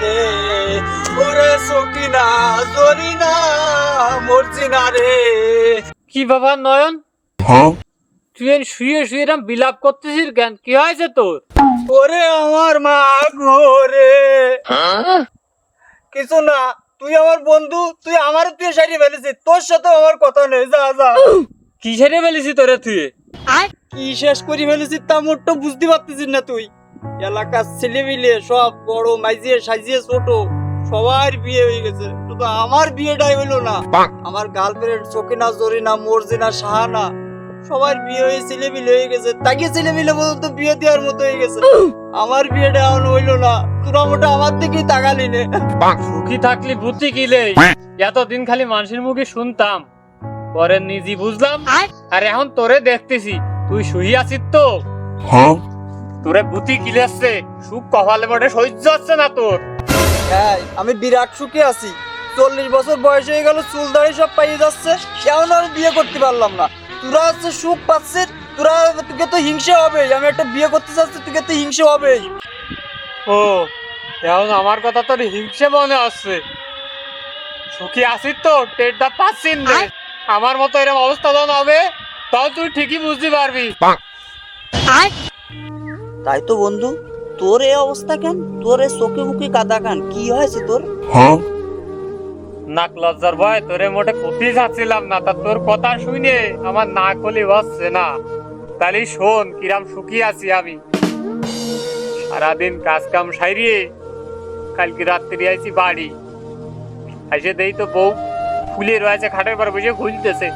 দে ওরে সকিনা জরিনা মরজিনা রে। কি বাবা নয়ন? হ্যাঁ? তুই এন শুয়ে শুয়ে এরম বিলাপ করতেছিস কেন? কি হয়েছে তোর? ওরে আমার মা ঘরে রে। হ্যাঁ? কিছু না তুই আমার বন্ধু তুই আমার তুই সারি ফেলেছিস। তোর সাথে আমার কথা নেই যা যা। কি সারি ফেলেছিস তোরে তুই? আয় কি শেষ করি ফেলেছিস তা মোট বুঝতে পারতেছিস না তুই। এলাকার ছেলে মিলে সব বড় মাইজিয়ে সাজিয়ে ছোট সবার বিয়ে হয়ে গেছে। শুধু আমার বিয়েটাই হইল না আমার গার্লফ্রেন্ড সকিনা জরিনা মর্জিনা সাহানা সবার বিয়ে হয়ে ছেলে মিলে হয়ে গেছে। তাকে ছেলে মিলে বলতো বিয়ে দেওয়ার মতো হয়ে গেছে। আমার বিয়েটা এখন হইল না। তোরা মোটা আমার দিকেই তাকালি নে। সুখী থাকলি বুদ্ধি কিলে এতদিন খালি মানুষের মুখে শুনতাম। পরে নিজে বুঝলাম। আর? এখন তোরে দেখতেছি। তুই শুই আছিস তো তোরে কিলে আসছে। সুখ কপালে মোটে সহ্য হচ্ছে না তোর। হ্যাঁ আমি বিরাট সুখে আছি। চল্লিশ বছর বয়স হয়ে গেল চুল দাড়ি সব পাইয়ে যাচ্ছে। কেমন আমি বিয়ে করতে পারলাম না। তোরা হচ্ছে সুখ পাচ্ছিস তোরা তোকে তো হিংসে হবে আমি একটা বিয়ে করতে চাচ্ছি তোকে তো হিংসে হবে ও এখন আমার কথা তোর হিংসে মনে আসছে সুখী আছিস তো টেরটা পাচ্ছিস না। আমার মতো এরকম অবস্থা যখন হবে তাও তুই ঠিকই বুঝতে পারবি। তাই তো বন্ধু তোর এই অবস্থা কেন? তোর এই চোখে মুখে কাদা কান কি হয়েছে তোর? নাক লজ্জার ভয় তোরে মোটে কোথায় যাচ্ছিলাম না তা তোর কথা শুনে আমার নাক হলে বসছে না। তাহলে শোন কিরাম সুখী আছি আমি। সারাদিন কাজ কাম সাইরিয়ে কালকে রাত্রি আইছি বাড়ি। এসে দেই তো বউ ফুলে রয়েছে খাটের পর বসে ঘুলতেছে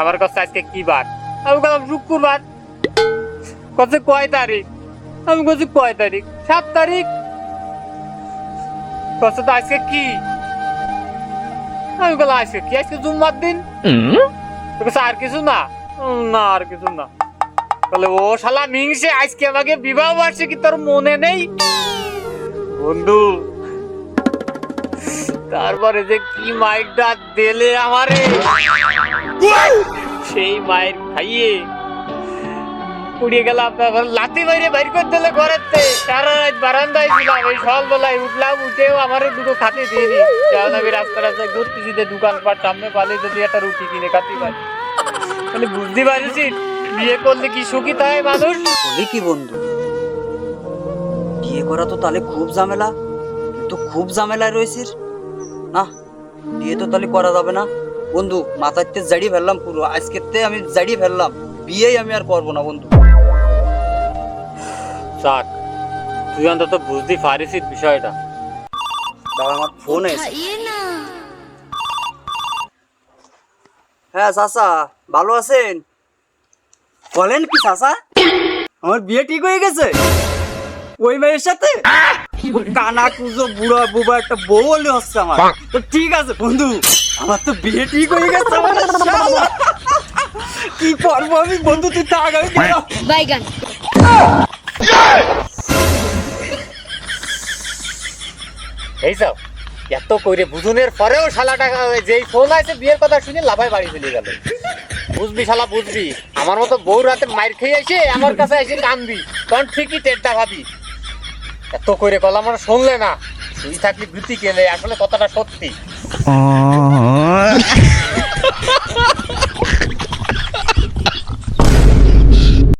আমার কাছে আজকে কি বার? আমি বললাম শুক্রবার। কত কয় তারিখ? আমি বলছি কয় তারিখ? সাত তারিখ? কত তো আজকে কি? আমি বললাম আজকে কি? আজকে জুম্মার দিন। আর কিছু না। না আর কিছু না। বলে ও শালা মিংসে আজকে আমাকে বিবাহ বার্ষিকী তোর মনে নেই? বন্ধু তারপরে যে কি মাইকটা দিলে আমারে? সেই মায়ের খাইয়ে উড়িয়ে গেলাম, তারপর লাথি বাইরে বাইর করে দিলে ঘরেতে সারা রাত বারান্দায় ছিলাম, এই সকালবেলায় উঠলাম, উঠেও আমার দুটো খাতে দিয়ে দিই কারণ আমি রাস্তা রাস্তায় ঘুরতেছি যে দোকানপাট, সামনে পালে যদি একটা রুটি কিনে খাতে পারি মানে বুঝতে পারিস বিয়ে করলে কি সুখী থাকে মানুষ? বলি কি বন্ধু, বিয়ে করা তো তাহলে খুব ঝামেলা। তো খুব ঝামেলায় রয়েছিস। না, বিয়ে তো তাহলে করা যাবে না। বন্ধু মাথাতে জাড়িয়ে ফেললাম পুরো। আজকেতে আমি জাড়িয়ে ফেললাম। বিয়েই আমি আর করব না বন্ধু। চাক তুই অন্তত বুঝতে পারিস বিষয়টা। বাবা আমার ফোন এসে হ্যাঁ চাচা ভালো আছেন? বলেন কি চাচা? আমার বিয়ে ঠিক হয়ে গেছে। ওই মেয়ের সাথে? কানা কুজো বুড়া বুবা একটা বউ হলে হচ্ছে আমার। তো ঠিক আছে বন্ধু আমার তো বিয়ে ঠিক হয়ে গেছে কি করব আমি বন্ধু তুই থাক আমি বাইগান এই যাও। এত কইরে বুঝুনের পরেও শালাটা যেই ফোন আছে, বিয়ের কথা শুনে লাভাই বাড়ি চলে গেল। বুঝবি শালা, বুঝবি। আমার মতো বউ রাতে মাইর খেয়ে এসে আমার কাছে এসে কানবি কারণ ঠিকই টেরটা ভাবি। এত কইরে কল আমার শুনলে না। তুই থাকলি ভীতি গেলে আসলে কথাটা সত্যি।